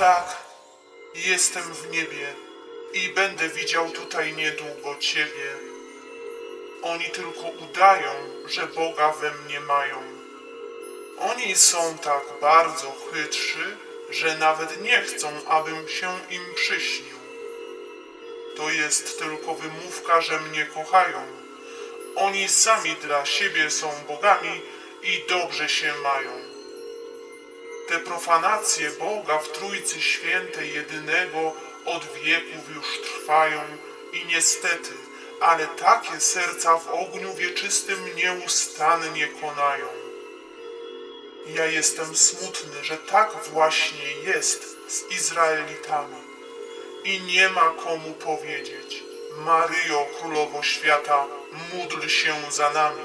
tak, jestem w niebie i będę widział tutaj niedługo Ciebie. Oni tylko udają, że Boga we mnie mają. Oni są tak bardzo chytrzy, że nawet nie chcą, abym się im przyśnił. To jest tylko wymówka, że mnie kochają. Oni sami dla siebie są bogami i dobrze się mają. Te profanacje Boga w Trójcy Świętej Jedynego od wieków już trwają i niestety, ale takie serca w ogniu wieczystym nieustannie konają. Ja jestem smutny, że tak właśnie jest z Izraelitami i nie ma komu powiedzieć: Maryjo, Królowo Świata, módl się za nami.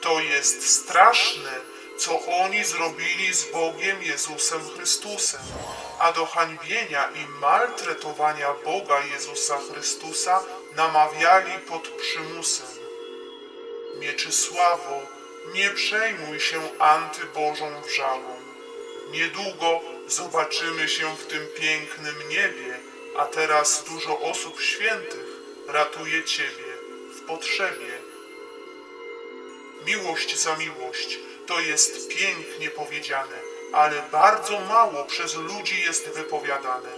To jest straszne, co oni zrobili z Bogiem Jezusem Chrystusem, a do hańbienia i maltretowania Boga Jezusa Chrystusa namawiali pod przymusem. Mieczysławo, nie przejmuj się antybożą wrzawą. Niedługo zobaczymy się w tym pięknym niebie, a teraz dużo osób świętych ratuje Ciebie w potrzebie. Miłość za miłość to jest pięknie powiedziane, ale bardzo mało przez ludzi jest wypowiadane.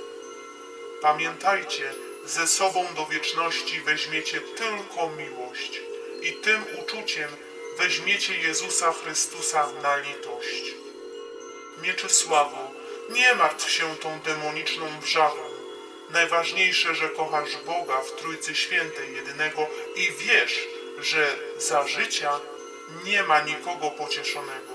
Pamiętajcie, ze sobą do wieczności weźmiecie tylko miłość i tym uczuciem weźmiecie Jezusa Chrystusa na litość. Mieczysławo, nie martw się tą demoniczną wrzawą. Najważniejsze, że kochasz Boga w Trójcy Świętej Jedynego i wiesz, że za życia nie ma nikogo pocieszonego.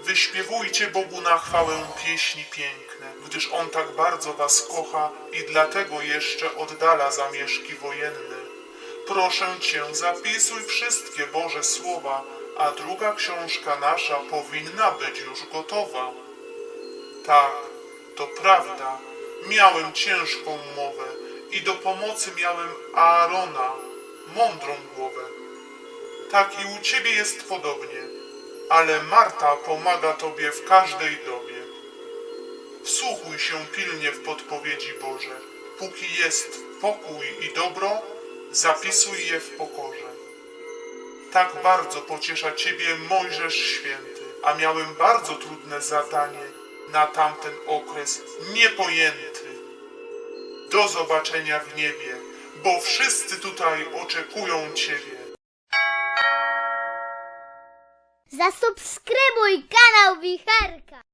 Wyśpiewujcie Bogu na chwałę pieśni piękne, gdyż On tak bardzo was kocha i dlatego jeszcze oddala zamieszki wojenne. Proszę Cię, zapisuj wszystkie Boże słowa, a druga książka nasza powinna być już gotowa. Tak, to prawda, miałem ciężką mowę i do pomocy miałem Aarona, mądrą głowę. Tak i u ciebie jest podobnie, ale Marta pomaga tobie w każdej dobie. Wsłuchuj się pilnie w podpowiedzi Boże. Póki jest pokój i dobro, zapisuj je w pokorze. Tak bardzo pociesza ciebie Mojżesz Święty, a miałem bardzo trudne zadanie na tamten okres niepojęty. Do zobaczenia w niebie, bo wszyscy tutaj oczekują ciebie. Zasubskrybuj kanał Wicherka.